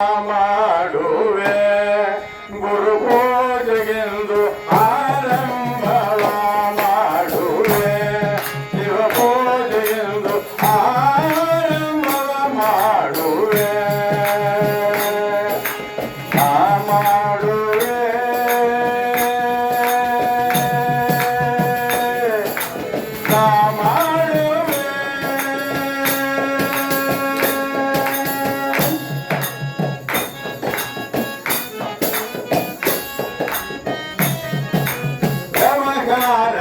ಮಾಡುವೆ God.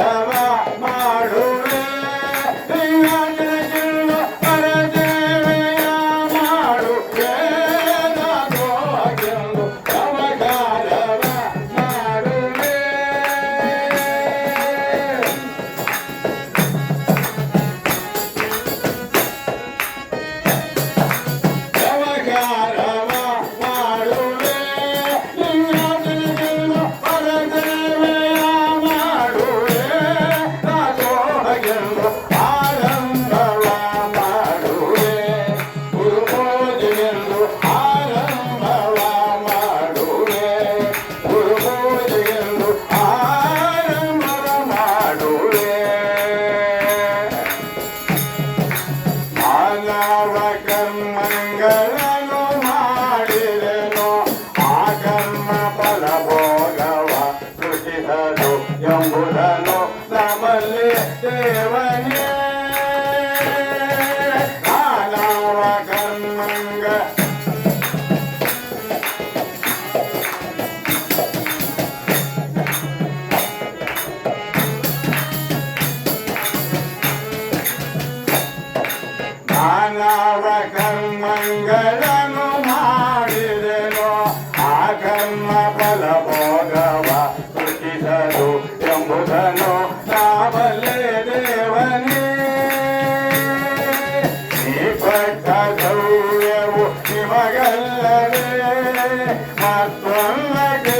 Radha Krishna. ಮಾನವ ಕರ್ಮಗಳನ್ನು ಮಾಡಿದೆನೋ ಆ ಕರ್ಮ ಫಲ ಭೋಗವ ಸೃಷ್ಟಿಸಲು ಎಂಬುದನ್ನು ನಾವಲ್ಲೇ ದೇವನೇ. ಈ ಪಟ್ಟ ಸೌರ್ಯವು ನಿಮಗಲ್ಲದೆ ಮತ್ತೊಂದಕ್ಕೆ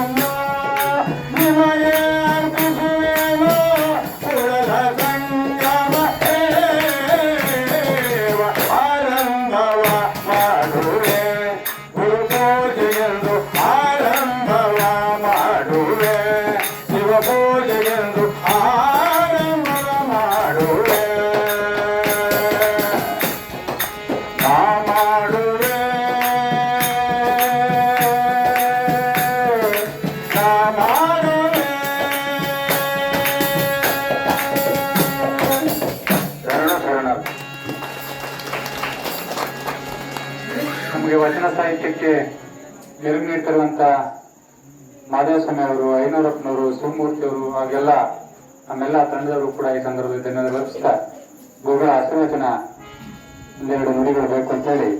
ವಚನ ಸಾಹಿತ್ಯಕ್ಕೆ ಮೆರುಗು ನೀಡ್ತಿರುವಂತ ಮಾಧವಸ್ವಾಮಿ ಅವರು, ಐನೂರಪ್ಪನವರು ಶಿವಮೂರ್ತಿ ಅವರು ಹಾಗೆಲ್ಲ ನಮ್ಮೆಲ್ಲ ತಂಡದವರು ಕೂಡ ಈ ಸಂದರ್ಭದಲ್ಲಿ ಧನ್ಯವಾದ ಲಭಿಸ್ತಾ, ಗುರುಗಳ ಆಶೀರ್ವಚನ ಒಂದೆರಡು ನುಡಿಗಳು ಬೇಕು ಅಂತ ಹೇಳಿ.